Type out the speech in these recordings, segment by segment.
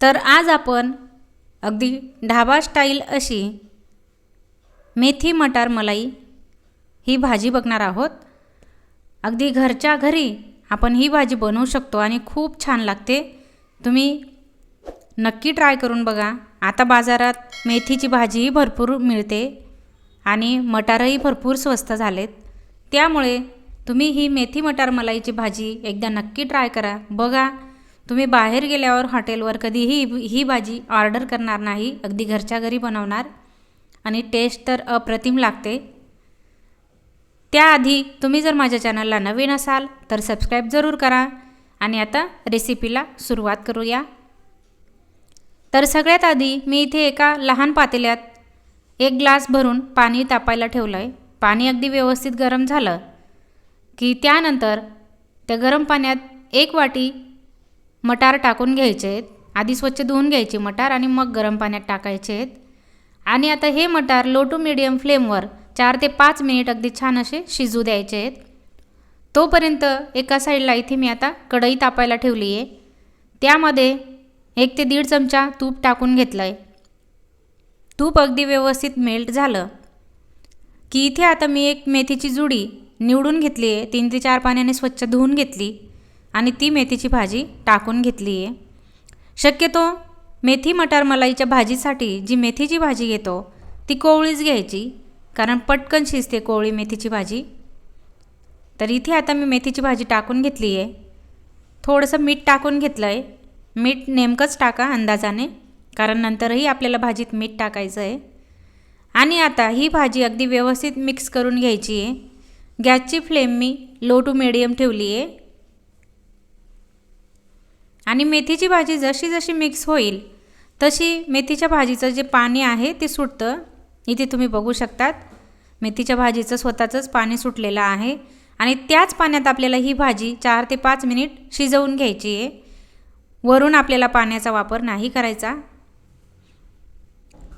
तर आज आपण अगदी ढाबा स्टाईल अशी मेथी मटार मलाई ही भाजी बघणार आहोत. अगदी घरच्या घरी आपण ही भाजी बनवू शकतो आणि खूप छान लागते. तुम्ही नक्की ट्राय करून बघा. आता बाजारात मेथीची भाजीही भरपूर मिळते आणि मटारही भरपूर स्वस्त झालेत. त्यामुळे तुम्ही ही मेथी मटार मलाईची भाजी एकदा नक्की ट्राय करा. बघा तुम्ही बाहेर गेल्यावर हॉटेलवर कधीही ही भाजी ऑर्डर करणार नाही अगदी घरच्या घरी बनवणार. आणि टेस्ट तर अप्रतिम लागते. त्याआधी तुम्ही जर माझ्या चॅनलला नवीन असाल तर सबस्क्राईब जरूर करा. आणि आता रेसिपीला सुरुवात करूया. तर सगळ्यात आधी मी इथे एका लहान पातेल्यात एक ग्लास भरून पाणी तापायला ठेवलं आहे पाणी अगदी व्यवस्थित गरम झालं की त्यानंतर त्या गरम पाण्यात एक वाटी मटार टाकून घ्यायचे आहेत. आधी स्वच्छ धुवून घ्यायचे मटार आणि मग गरम पाण्यात टाकायचे आहेत. आणि आता हे मटार लो टू मिडियम फ्लेमवर चार ते पाच मिनिट अगदी छान असे शिजू द्यायचे आहेत. तोपर्यंत एका साईडला इथे मी आता कढई तापायला ठेवली आहे. त्यामध्ये एक ते दीड चमचा तूप टाकून घेतलं आहे तूप अगदी व्यवस्थित मेल्ट झालं. की इथे आता मी एक मेथीची जुडी निवडून घेतली आहे. तीन ते चार पाण्याने स्वच्छ धुवून घेतली. आणि ती मेथीची भाजी टाकून घेतली आहे शक्यतो मेथी मटार मलाईच्या भाजीसाठी जी मेथीची भाजी घेतो ती कोवळीच घ्यायची कारण पटकन शिजते कोवळी मेथीची भाजी. तर इथे आता मी मेथीची भाजी टाकून घेतली आहे थोडंसं मीठ टाकून घेतलं आहे मीठ नेमकंच टाका अंदाजाने कारण नंतरही आपल्याला भाजीत मीठ टाकायचं आहे आणि आता ही भाजी अगदी व्यवस्थित मिक्स करून घ्यायची आहे गॅसची फ्लेम मी लो टू मिडियम ठेवली आहे आणि मेथीची भाजी जशी जशी मिक्स होईल तशी मेथीच्या भाजीचं जे पाणी आहे ते सुटतं. इथे तुम्ही बघू शकतात मेथीच्या भाजीचं स्वतःचंच पाणी सुटलेलं आहे आणि त्याच पाण्यात आपल्याला ही भाजी चार ते पाच मिनिट शिजवून घ्यायची आहे. वरून आपल्याला पाण्याचा वापर नाही करायचा.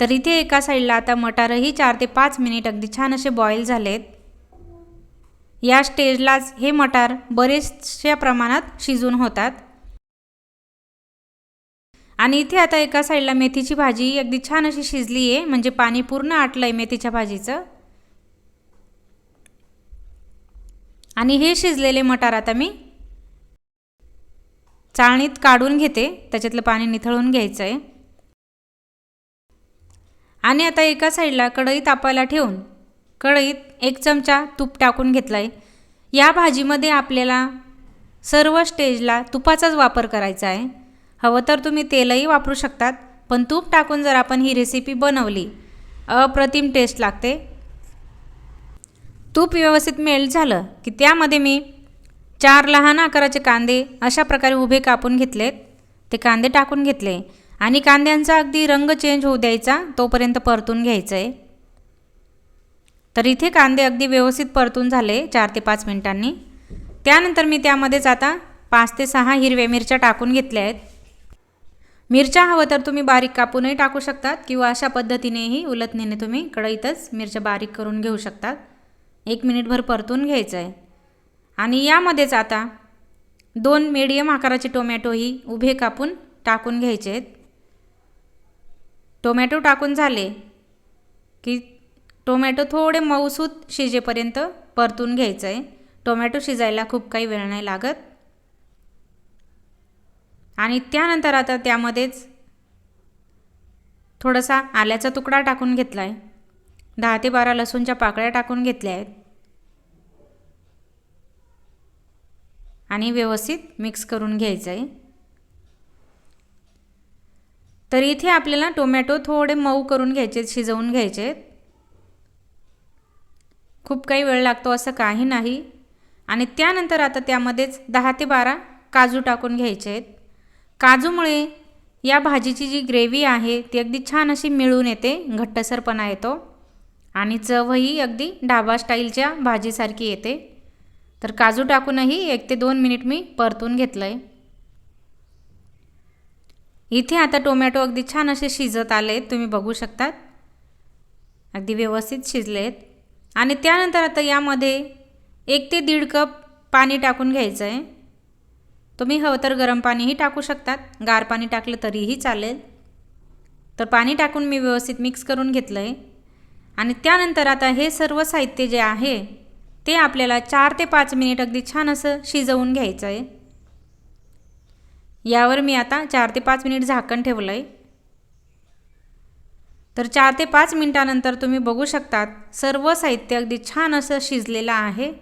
तर इथे एका साईडला आता मटारही चार ते पाच मिनिट अगदी छान असे बॉईल झालेत. या स्टेजलाच हे मटार बरेचशा प्रमाणात शिजून होतात. आणि इथे आता एका साईडला मेथीची भाजी अगदी छान अशी शिजली आहे. म्हणजे पाणी पूर्ण आटलं आहे मेथीच्या भाजीचं. आणि हे शिजलेले मटार आता मी चाळणीत काढून घेते. त्याच्यातलं पाणी निथळून घ्यायचं आहे आणि आता एका साईडला कढई तापायला ठेवून कढईत एक चमचा तूप टाकून घेतला आहे या भाजीमध्ये आपल्याला सर्व स्टेजला तुपाचाच वापर करायचा आहे. हवं तर तुम्ही तेलही वापरू शकतात पण तूप टाकून जर आपण ही रेसिपी बनवली अप्रतिम टेस्ट लागते. तूप व्यवस्थित मेल्ट झालं की त्यामध्ये मी चार लहान आकाराचे कांदे अशा प्रकारे उभे कापून घेतलेत. ते कांदे टाकून घेतले आणि कांद्यांचा अगदी रंग चेंज होऊ द्यायचा तोपर्यंत परतून घ्यायचं आहे तर इथे कांदे अगदी व्यवस्थित परतून झाले चार ते पाच मिनिटांनी. त्यानंतर मी त्यामध्येच आता पाच ते सहा हिरव्या मिरच्या टाकून घेतल्या आहेत. मिरच्या हवं तर तुम्ही बारीक कापूनही टाकू शकतात किंवा अशा पद्धतीनेही उलटणीने तुम्ही कढईतच मिरच्या बारीक करून घेऊ शकतात. एक मिनिटभर परतून घ्यायचं आहे आणि यामध्येच आता दोन मीडियम आकाराचे टोमॅटोही उभे कापून टाकून घ्यायचे आहेत. टोमॅटो टाकून झाले की टोमॅटो थोडे मऊसूत शिजेपर्यंत परतून घ्यायचं आहे टोमॅटो शिजायला खूप काही वेळ नाही लागत. आणि त्यानंतर आता त्यामध्येच थोडासा आल्याचा तुकडा टाकून घेतला आहे दहा ते बारा लसूणच्या पाकळ्या टाकून घेतल्या आहेत. आणि व्यवस्थित मिक्स करून घ्यायचं आहे तर इथे आपल्याला टोमॅटो थोडे मऊ करून घ्यायचे शिजवून घ्यायचे. खूप काही वेळ लागतो असं काही नाही. आणि त्यानंतर आता त्यामध्येच दहा ते बारा काजू टाकून घ्यायचे आहेत. काजूमुळे या भाजीची जी ग्रेव्ही आहे ती अगदी छान अशी मिळून येते घट्टसरपणा येतो. आणि चवही अगदी ढाबा स्टाईलच्या भाजीसारखी येते. तर काजू टाकूनही एक ते दोन मिनिट मी परतून घेतलं आहे इथे आता टोमॅटो अगदी छान असे शिजत आले आहेत तुम्ही बघू शकतात. अगदी व्यवस्थित शिजले आहेत आणि त्यानंतर आता यामध्ये एक ते दीड कप पाणी टाकून घ्यायचं आहे तुम्ही हवं तर गरम पाणीही टाकू शकतात. गार पाणी टाकलं तरीही चालेल. तर पाणी टाकून मी व्यवस्थित मिक्स करून घेतलं आहे आणि त्यानंतर आता हे सर्व साहित्य जे आहे ते आपल्याला चार ते पाच मिनिट अगदी छान असं शिजवून घ्यायचं आहे यावर मी आता चार ते पाच मिनिट झाकण ठेवलं आहे तर चार ते पाच मिनटानंतर तुम्ही बघू शकतात सर्व साहित्य अगदी छान असं शिजलेलं आहे.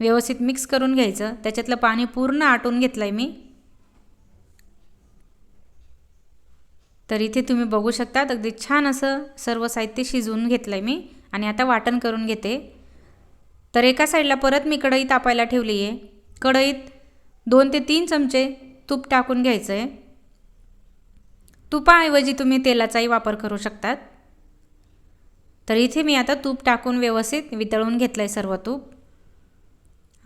व्यवस्थित मिक्स करून घ्यायचं. त्याच्यातलं पाणी पूर्ण आटून घेतलं आहे मी. तर इथे तुम्ही बघू शकतात अगदी छान असं सर्व साहित्य शिजवून घेतलं आहे मी आणि आता वाटण करून घेते. तर एका साईडला परत मी कढई तापायला ठेवली आहे. कढईत दोन ते तीन चमचे तूप टाकून घ्यायचं आहे तुपाऐवजी तुम्ही तेलाचाही वापर करू शकतात. तर इथे मी आता तूप टाकून व्यवस्थित वितळून घेतलं आहे सर्व तूप.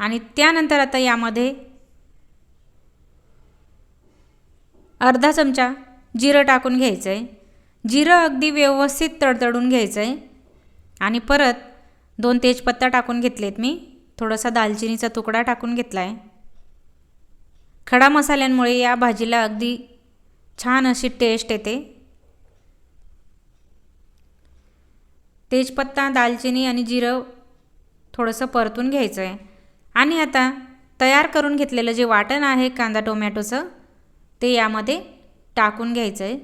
आणि त्यानंतर आता यामध्ये अर्धा चमचा जिरं टाकून घ्यायचं आहे जिरं अगदी व्यवस्थित तडतडून घ्यायचं आहे आणि परत दोन तेजपत्ता टाकून घेतलेत मी. थोडासा दालचिनीचा तुकडा टाकून घेतला आहे खडा मसाल्यांमुळे या भाजीला अगदी छान अशी टेस्ट येते. तेजपत्ता दालचिनी आणि जिरं थोडंसं परतून घ्यायचं आहे आणि आता तयार करून घेतलेलं जे वाटण आहे कांदा टोमॅटोचं ते यामध्ये टाकून घ्यायचं आहे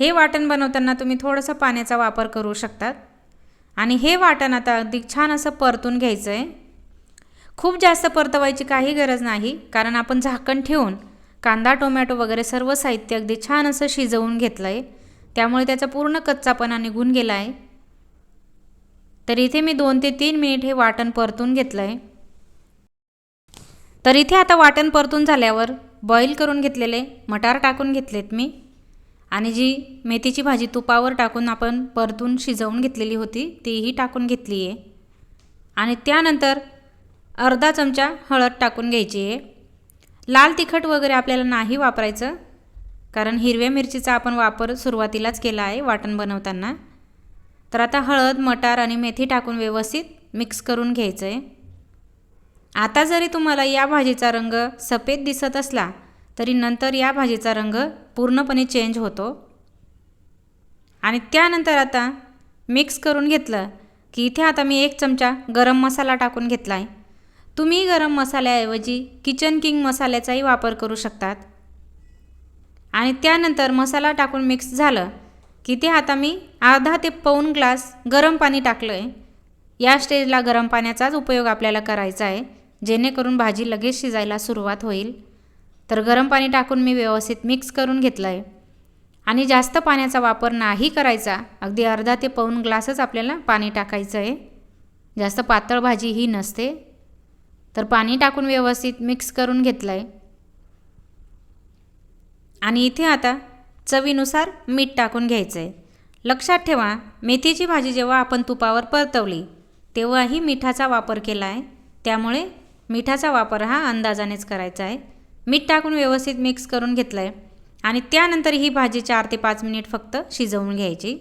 हे वाटण बनवताना तुम्ही थोडंसं पाण्याचा वापर करू शकतात. आणि हे वाटण आता अगदी छान असं परतून घ्यायचं आहे खूप जास्त परतवायची काही गरज नाही कारण आपण झाकण ठेवून कांदा टोमॅटो वगैरे सर्व साहित्य अगदी छान असं शिजवून घेतलं आहे त्यामुळे त्याचा पूर्ण कच्चापणा निघून गेला आहे तर इथे मी दोन ते तीन मिनिट हे वाटण परतून घेतलं आहे तर इथे आता वाटण परतून झाल्यावर बॉईल करून घेतलेले मटार टाकून घेतलेत मी. आणि जी मेथीची भाजी तुपावर टाकून आपण परतून शिजवून घेतलेली होती तीही टाकून घेतली आहे आणि त्यानंतर अर्धा चमचा हळद टाकून घ्यायची आहे लाल तिखट वगैरे आपल्याला नाही वापरायचं कारण हिरव्या मिरचीचा आपण वापर सुरुवातीलाच केला आहे वाटण बनवताना. तर आता हळद मटार आणि मेथी टाकून व्यवस्थित मिक्स करून घ्यायचं आहे आता जरी तुम्हाला या भाजीचा रंग सफेद दिसत असला तरी नंतर या भाजीचा रंग पूर्णपणे चेंज होतो. आणि त्यानंतर आता मिक्स करून घेतलं की इथे आता मी एक चमचा गरम मसाला टाकून घेतला आहे तुम्ही गरम मसाल्याऐवजी किचन किंग मसाल्याचाही वापर करू शकतात. आणि त्यानंतर मसाला टाकून मिक्स झालं की ते आता मी अर्धा ते पाऊन ग्लास गरम पाणी टाकलं आहे या स्टेजला गरम पाण्याचाच उपयोग आपल्याला करायचा आहे जेणेकरून भाजी लगेच शिजायला सुरुवात होईल. तर गरम पाणी टाकून मी व्यवस्थित मिक्स करून घेतलं आहे आणि जास्त पाण्याचा वापर नाही करायचा अगदी अर्धा ते पाऊन ग्लासच आपल्याला पाणी टाकायचं आहे जास्त पातळ भाजी ही नसते. तर पाणी टाकून व्यवस्थित मिक्स करून घेतलं आहे आणि इथे आता चवीनुसार मीठ टाकून घ्यायचं आहे लक्षात ठेवा मेथीची भाजी जेव्हा आपण तुपावर परतवली तेव्हाही मिठाचा वापर केला आहे त्यामुळे मिठाचा वापर हा अंदाजानेच करायचा आहे. मीठ टाकून व्यवस्थित मिक्स करून घेतलं आहे आणि त्यानंतर ही भाजी चार ते पाच मिनिट फक्त शिजवून घ्यायची.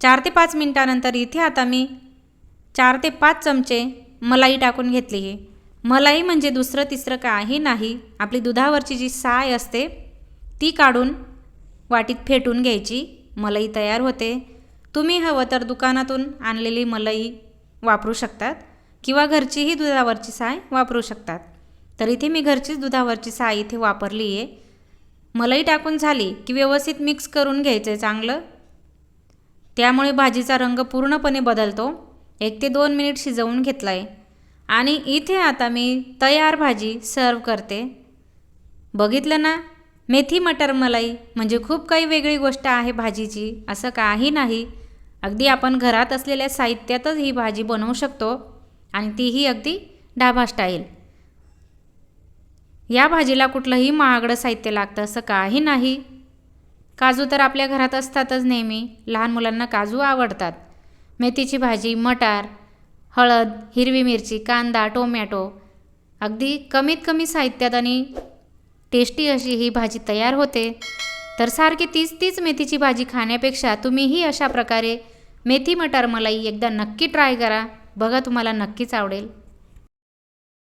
चार ते पाच मिनटानंतर इथे आता मी चार ते पाच चमचे मलाई टाकून घेतली आहे. मलाई म्हणजे दुसरं तिसरं काही नाही. आपली दुधावरची जी साय असते ती काढून वाटीत फेटून घ्यायची. मलाई तयार होते. तुम्ही हवं तर दुकानातून आणलेली मलाई वापरू शकतात किंवा घरचीही दुधावरची साय वापरू शकतात. तर इथे मी घरचीच दुधावरची साय इथे वापरली आहे मलाई टाकून झाली की व्यवस्थित मिक्स करून घ्यायचं आहे चांगलं. त्यामुळे भाजीचा रंग पूर्णपणे बदलतो. एक ते दोन मिनिट शिजवून घेतला आहे आणि इथे आता मी तयार भाजी सर्व करते. बघितलं ना? मेथी मटर मलाई म्हणजे खूप काही वेगळी गोष्ट आहे भाजीची असं काही नाही. अगदी आपण घरात असलेल्या साहित्यातच ही भाजी बनवू शकतो आणि तीही अगदी ढाबा स्टाईल या भाजीला कुठलंही महागडं साहित्य लागतं असं काही नाही. काजू तर आपल्या घरात असतातच नेहमी. लहान मुलांना काजू आवडतात. मेथीची भाजी मटार हळद हिरवी मिरची कांदा टोमॅटो अगदी कमीत कमी साहित्यात आणि टेस्टी अशी ही भाजी तयार होते. तर सारखी तीच तीच मेथीची भाजी खाण्यापेक्षा तुम्हीही अशा प्रकारे मेथी मटार मलाई एकदा नक्की ट्राय करा. बघा तुम्हाला नक्कीच आवडेल.